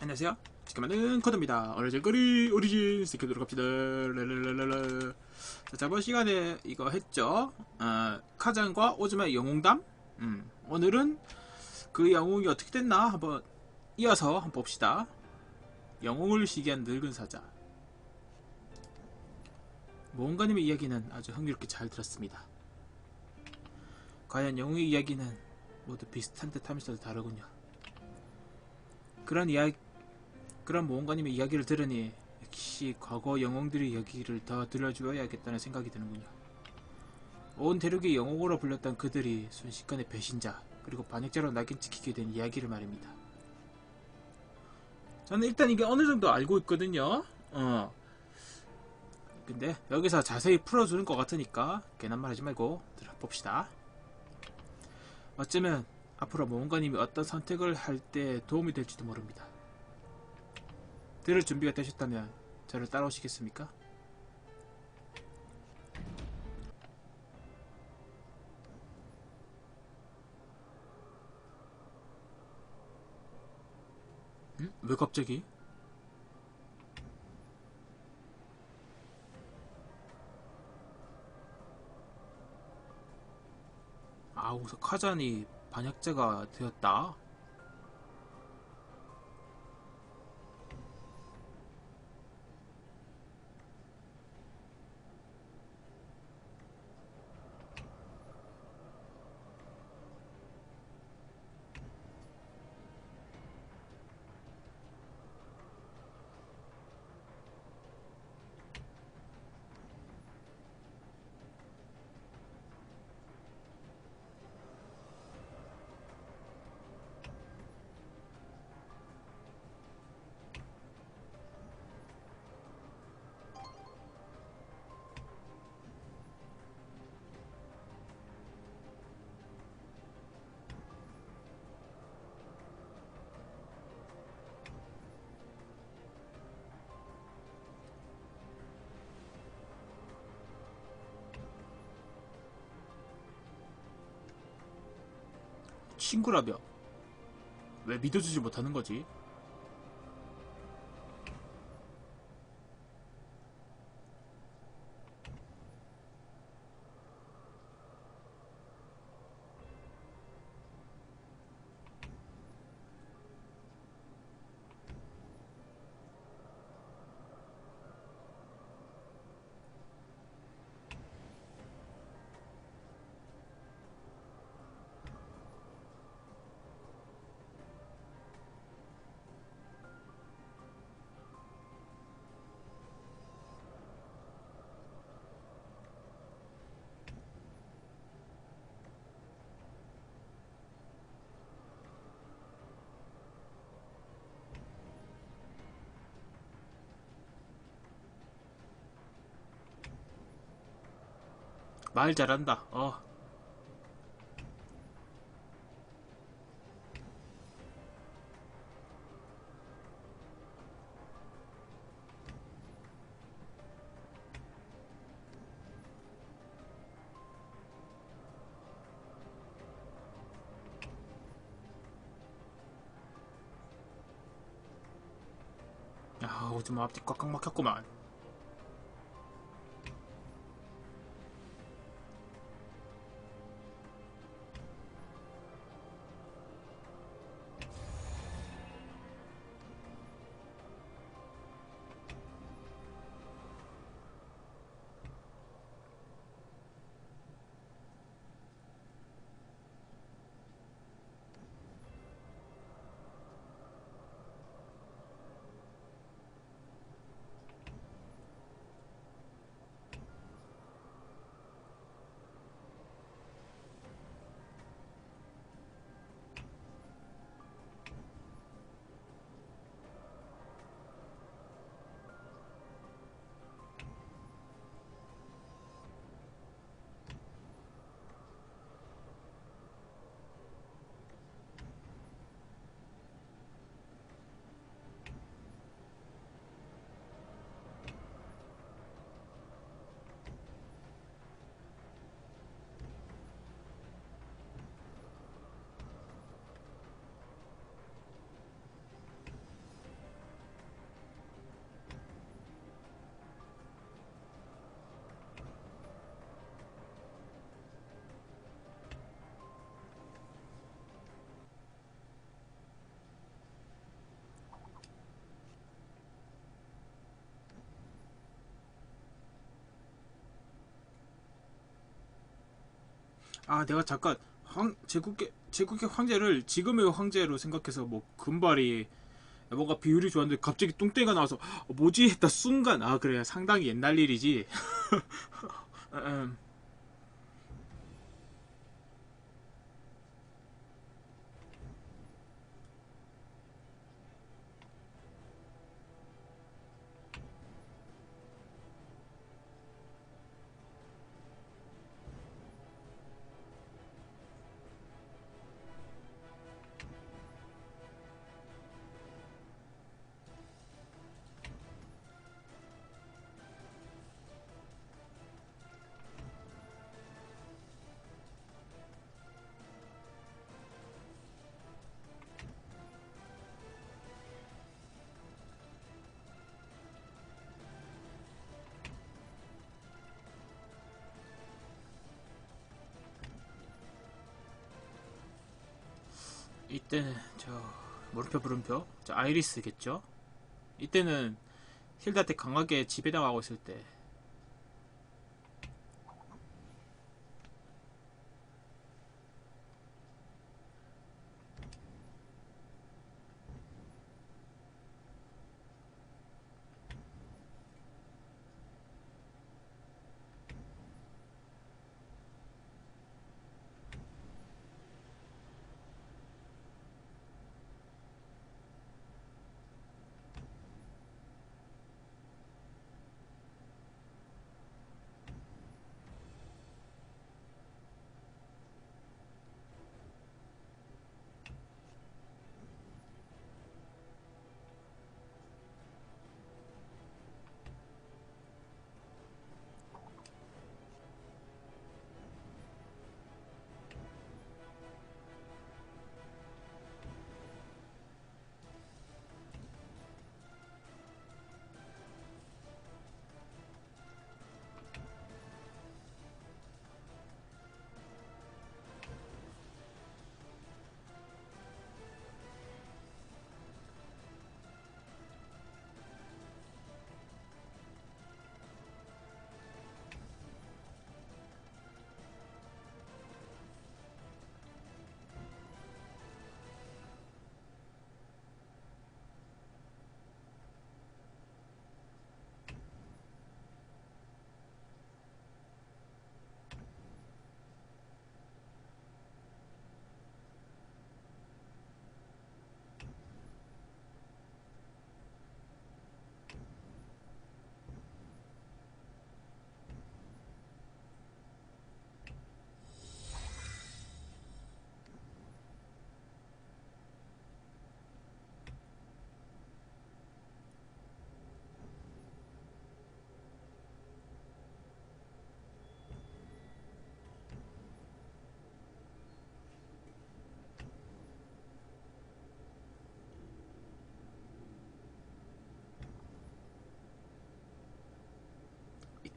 안녕하세요. 지금은 코드입니다. 오늘 질거리 오리진 시켜도록 합시다. 랄랄랄랄라. 자, 저번 시간에 이거 했죠. 어, 카잔과 오즈마의 영웅담. 음, 오늘은 그 영웅이 어떻게 됐나 한번 이어서 한번 봅시다. 영웅을 시기한 늙은 사자. 모험가님의 이야기는 아주 흥미롭게 잘 들었습니다. 과연 영웅의 이야기는 모두 비슷한 듯 하면서도 다르군요. 그런 이야기, 그런 모험가님의 이야기를 들으니 역시 과거 영웅들의 이야기를 더 들려주어야겠다는 생각이 드는군요. 온 대륙의 영웅으로 불렸던 그들이 순식간에 배신자 그리고 반역자로 낙인 찍히게 된 이야기를 말입니다. 저는 일단 이게 어느 정도 알고 있거든요. 어. 근데 여기서 자세히 풀어주는 것 같으니까 괜한 말 하지 말고 들어봅시다. 어쩌면 앞으로 모험가님이 어떤 선택을 할 때 도움이 될지도 모릅니다. 들을 준비가 되셨다면 저를 따라오시겠습니까? 응? 왜 갑자기? 아우, 카잔이 반역자가 되었다? 친구라며. 왜 믿어주지 못하는 거지? 말 잘한다. 어. 야, 오줌 앞뒤 꽉꽉 막혔구만. 아 내가 잠깐 황 제국의 제국의 황제를 지금의 황제로 생각해서 뭐 금발이 뭔가 비율이 좋았는데 갑자기 뚱땡이가 나와서 어, 뭐지? 했다 순간. 아 그래. 상당히 옛날 일이지 이때는 저 물음표 물음표? 저 아이리스겠죠? 이때는 힐다한테 강하게 지배당하고 있을 때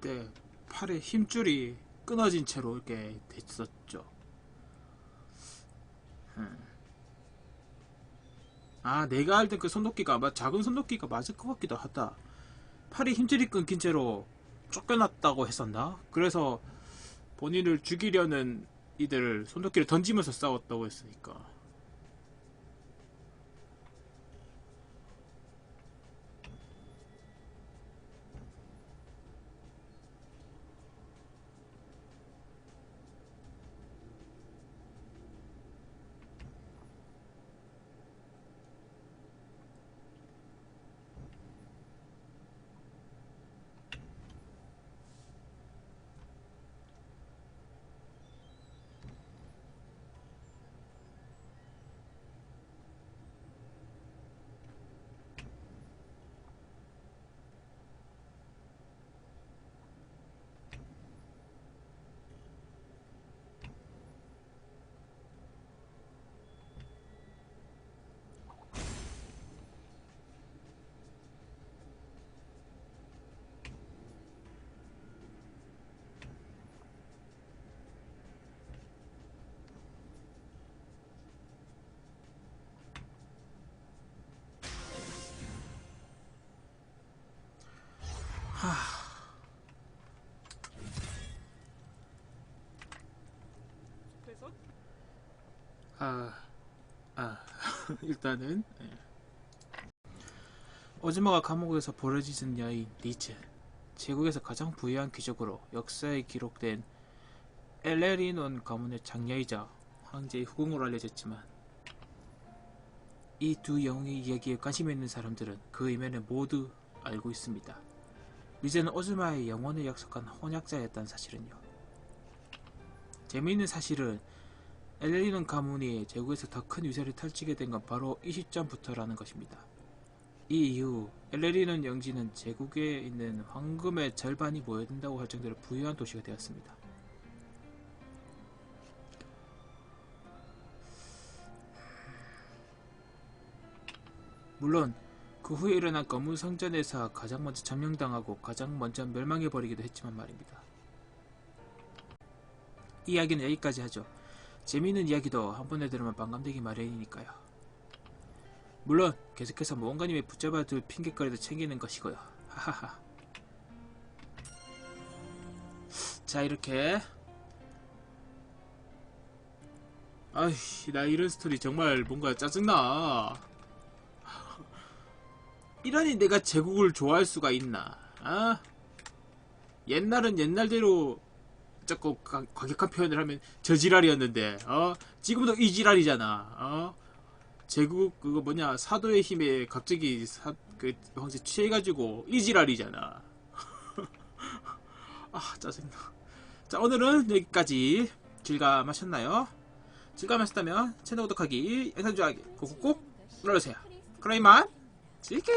때 팔의 힘줄이 끊어진 채로 이렇게 됐었죠. 음. 아, 내가 알던 그 손도끼가 아마 작은 손도끼가 맞을 것 같기도 하다. 팔이 힘줄이 끊긴 채로 쫓겨났다고 했었나? 그래서 본인을 죽이려는 이들을 손도끼를 던지면서 싸웠다고 했으니까. 아, 아, 일단은 예. 오즈마가 감옥에서 버려지은 여인 리츠 제국에서 가장 부유한 귀족으로 역사에 기록된 엘레리논 가문의 장녀이자 황제의 후궁으로 알려졌지만 이 두 영웅의 이야기에 관심 있는 사람들은 그 이면을 모두 알고 있습니다. 리즈는 오즈마의 영혼을 약속한 혼약자였다는 사실은요. 재미있는 사실은 엘레리논 가문이 제국에서 더 큰 위세를 펼치게 된 건 바로 이 시점부터라는 것입니다. 이 이후 엘레리논 영지는 제국에 있는 황금의 절반이 모여든다고 할 정도로 부유한 도시가 되었습니다. 물론 그 후에 일어난 검은 성전에서 가장 먼저 점령당하고 가장 먼저 멸망해버리기도 했지만 말입니다. 이야기는 여기까지 하죠. 재미있는 이야기도 한 번에 들으면 반감되기 마련이니까요. 물론 계속해서 모험가님의 붙잡아 둘 핑계거리도 챙기는 것이고요. 하하하. 자 이렇게 아이 나 이런 스토리 정말 뭔가 짜증나. 이러니 내가 제국을 좋아할 수가 있나? 아? 옛날은 옛날대로 가- 과격한 표현을 하면 저지랄이었는데, 어? 지금도 이 지랄이잖아, 어? 제국 그거 뭐냐 사도의 힘에 갑자기 사, 그 황제 취해가지고 이 지랄이잖아. 아 짜증나. 자 오늘은 여기까지 즐감하셨나요? 즐감하셨다면 채널 구독하기, 영상 좋아하기 꾹꾹꾹 눌러주세요. 그럼 이만 즐게.